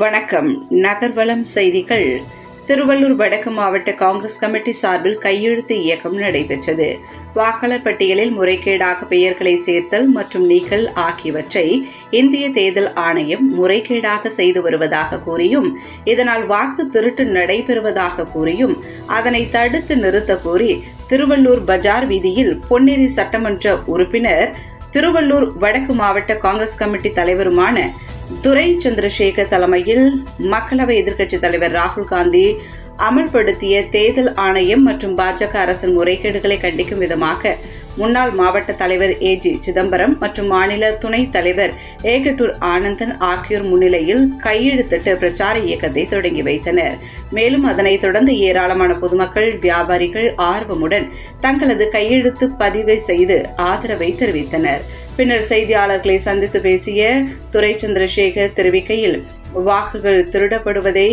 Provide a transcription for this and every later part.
வணக்கம். நகர்வளம் செய்திகள். திருவள்ளூர் வடக்கு மாவட்ட காங்கிரஸ் கமிட்டி சார்பில் கையெழுத்து இயக்கம் நடைபெற்றது. வாக்காளர் பட்டியலில் முறைகேடாக பெயர்களை சேர்த்தல் மற்றும் நீக்கல் ஆகியவற்றை இந்திய தேர்தல் ஆணையம் முறைகேடாக செய்து வருவதாக கூறியும் இதனால் வாக்கு திருட்டு நடைபெறுவதாக கூறியும் அதனை தடுத்து நிறுத்த கோரி திருவள்ளூர் பஜார் வீதியில் பொன்னேரி சட்டமன்ற உறுப்பினர் திருவள்ளூர் வடக்கு மாவட்ட காங்கிரஸ் கமிட்டி தலைவருமான துரை சந்திரசேகர் தலைமையில் மக்களவை எதிர்க்கட்சித் தலைவர் ராகுல் காந்தி அமல்படுத்திய தேர்தல் ஆணையம் மற்றும் பாஜக அரசின் முறைகேடுகளை கண்டிக்கும் விதமாக முன்னாள் மாவட்ட தலைவர் ஏ ஜி சிதம்பரம் மற்றும் மாநில துணைத் தலைவர் ஏகட்டூர் ஆனந்தன் ஆகியோர் முன்னிலையில் கையெழுத்திட்டு பிரச்சார இயக்கத்தை தொடங்கி வைத்தனர். மேலும் அதனைத் தொடர்ந்து ஏராளமான பொதுமக்கள் வியாபாரிகள் ஆர்வமுடன் தங்களது கையெழுத்து பதிவை செய்து ஆதரவை தெரிவித்தனர். பின்னர் செய்தியாளர்களை சந்தித்து பேசிய துரை சந்திரசேகர் தெரிவிக்கையில் வாக்குகள் திருடப்படுவதை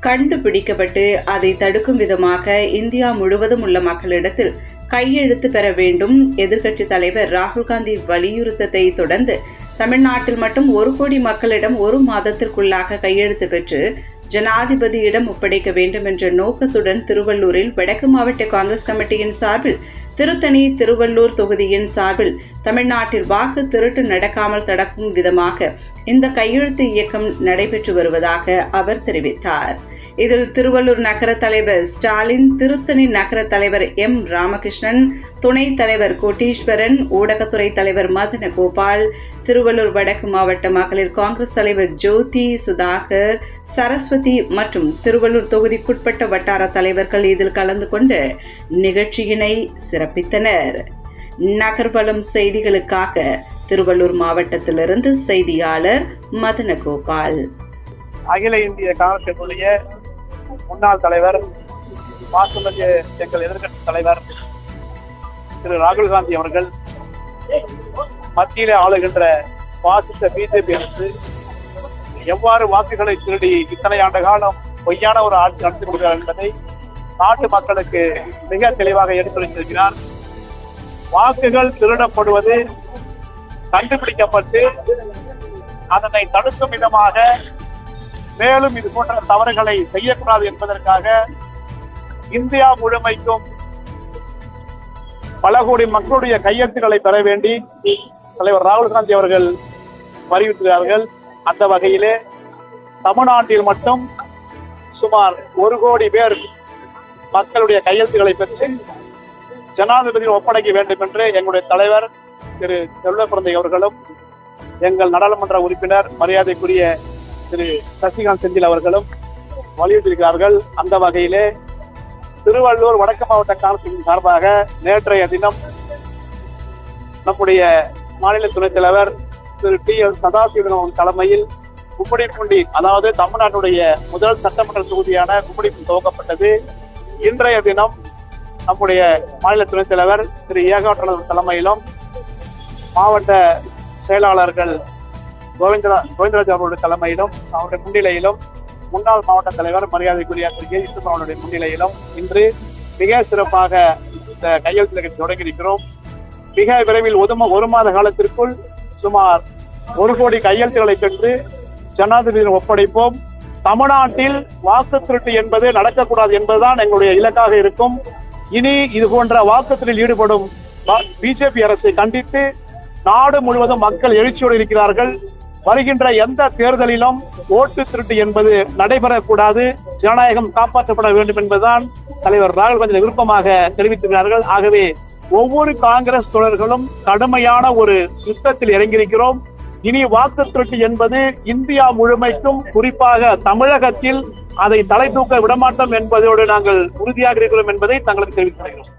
கண்டுபிடிக்கப்பட்டு அதை தடுக்கும் விதமாக இந்தியா முழுவதும் உள்ள மக்களிடத்தில் கையெழுத்து பெற வேண்டும். எதிர்க்கட்சி தலைவர் ராகுல் காந்தி வலியுறுத்தத்தை தொடர்ந்து தமிழ்நாட்டில் மட்டும் ஒரு கோடி மக்களிடம் ஒரு மாதத்திற்குள்ளாக கையெழுத்து பெற்று ஜனாதிபதியிடம் ஒப்படைக்க வேண்டும் என்ற நோக்கத்துடன் திருவள்ளூரில் வடக்கு மாவட்ட காங்கிரஸ் கமிட்டியின் சார்பில் திருத்தணி திருவள்ளூர் தொகுதியின் சார்பில் தமிழ்நாட்டில் வாக்கு திருட்டு நடக்காமல் தடுக்கும் விதமாக இந்த கையெழுத்து இயக்கம் நடைபெற்று வருவதாக அவர் தெரிவித்தார். இதில் திருவள்ளூர் நகர தலைவர் ஸ்டாலின் திருத்தணி நகர தலைவர் எம். ராமகிருஷ்ணன் துணைத் தலைவர் கோட்டீஸ்வரன் ஊடகத்துறை தலைவர் மதன கோபால் திருவள்ளூர் வடக்கு மாவட்ட மகளிர் காங்கிரஸ் தலைவர் ஜோதி சுதாகர் சரஸ்வதி மற்றும் திருவள்ளூர் தொகுதிக்குட்பட்ட வட்டார தலைவர்கள் இதில் கலந்து கொண்டு நிகழ்ச்சியினை சிறப்பித்தனர். நகர்வலம் செய்திகளுக்காக திருவள்ளூர் மாவட்டத்திலிருந்து செய்தியாளர் மதனகோபால். அகில இந்திய காங்கிரசினுடைய முன்னாள் தலைவர் மாசுமதிய எங்கள் எதிர்கட்சி தலைவர் திரு ராகுல் காந்தி அவர்கள் மத்தியிலே ஆளுகின்ற பாசிச பிஜேபி அரசு எவ்வாறு வாக்குகளை திருடி இத்தனை ஆண்டு காலம் பொய்யான ஒரு ஆட்சி நடத்தி கொடுக்கிறார் என்பதை நாட்டு மக்களுக்கு மிக தெளிவாக எடுத்துரைத்திருக்கிறார். வாக்குகள் திருடப்படுவது கண்டுபிடிக்கப்பட்டு அதனை தடுக்கும் விதமாக மேலும் இது போன்ற தவறுகளை செய்யக்கூடாது என்பதற்காக இந்தியா முழுமைக்கும் பல கோடி மக்களுடைய கையெழுத்துக்களை பெற வேண்டி தலைவர் ராகுல் காந்தி அவர்கள் வலியுறுத்துகிறார்கள். அந்த வகையிலே தமிழ்நாட்டில் மட்டும் சுமார் ஒரு கோடி பேர் மக்களுடைய கையெழுத்துக்களை பெற்று ஜனாதிபதியில் ஒப்படைக்க வேண்டும் என்று எங்களுடைய தலைவர் திரு செல்வ பிறந்தை அவர்களும் எங்கள் நாடாளுமன்ற உறுப்பினர் மரியாதைக்குரிய திரு சசிகாந்த் செந்தில் அவர்களும் வலியுறுத்தியிருக்கிறார்கள். அந்த வகையிலே திருவள்ளூர் வடக்கு மாவட்ட காங்கிரசின் சார்பாக நேற்றைய தினம் நம்முடைய மாநில துணைத் தலைவர் திரு டி எல் சதாசிவன் தலைமையில் கும்படிப்பூண்டி அதாவது தமிழ்நாட்டுடைய முதல் சட்டமன்ற தொகுதியான கும்படிப்பு துவக்கப்பட்டது. இன்றைய தினம் நம்முடைய மாநில துணைத் தலைவர் திரு ஏகாட்டனர் தலைமையிலும் மாவட்ட செயலாளர்கள் கோவிந்தரா கோவிந்தராஜ் அவர்களுடைய தலைமையிலும் அவருடைய முன்னிலையிலும் முன்னாள் மாவட்ட தலைவர் மரியாதைக்குரிய திரு கே அவருடைய முன்னிலையிலும் இன்று மிக சிறப்பாக இந்த கையெழுத்து நிகழ்ச்சி தொடங்கியிருக்கிறோம். மிக விரைவில் ஒதும ஒரு மாத காலத்திற்குள் சுமார் ஒரு கோடி கையெழுத்துக்களை பெற்று ஜனாதிபதியில் ஒப்படைப்போம். தமிழ்நாட்டில் வாக்கு திருட்டு என்பது நடக்கக்கூடாது என்பதுதான் எங்களுடைய இலக்காக இருக்கும். இனி இது போன்ற வாக்குத்தில் ஈடுபடும் பிஜேபி அரசை கண்டித்து நாடு முழுவதும் மக்கள் எழுச்சியோடு இருக்கிறார்கள். வருகின்ற எந்த தேர்தலிலும் ஓட்டு திருட்டு என்பது நடைபெறக்கூடாது. ஜனநாயகம் காப்பாற்றப்பட வேண்டும் என்பதுதான் தலைவர் ராகுல் காந்தி விருப்பமாக தெரிவித்திருக்கிறார்கள். ஆகவே ஒவ்வொரு காங்கிரஸ் தொடர்களும் கடுமையான ஒரு யுத்தத்தில் இறங்கியிருக்கிறோம். இனி வாக்கு திருட்டு என்பது இந்தியா முழுமைக்கும் குறிப்பாக தமிழகத்தில் அதை தலை தூக்க விடமாட்டோம் என்பதோடு நாங்கள் உறுதியாக இருக்கிறோம் என்பதை தங்களுக்கு தெரிவித்து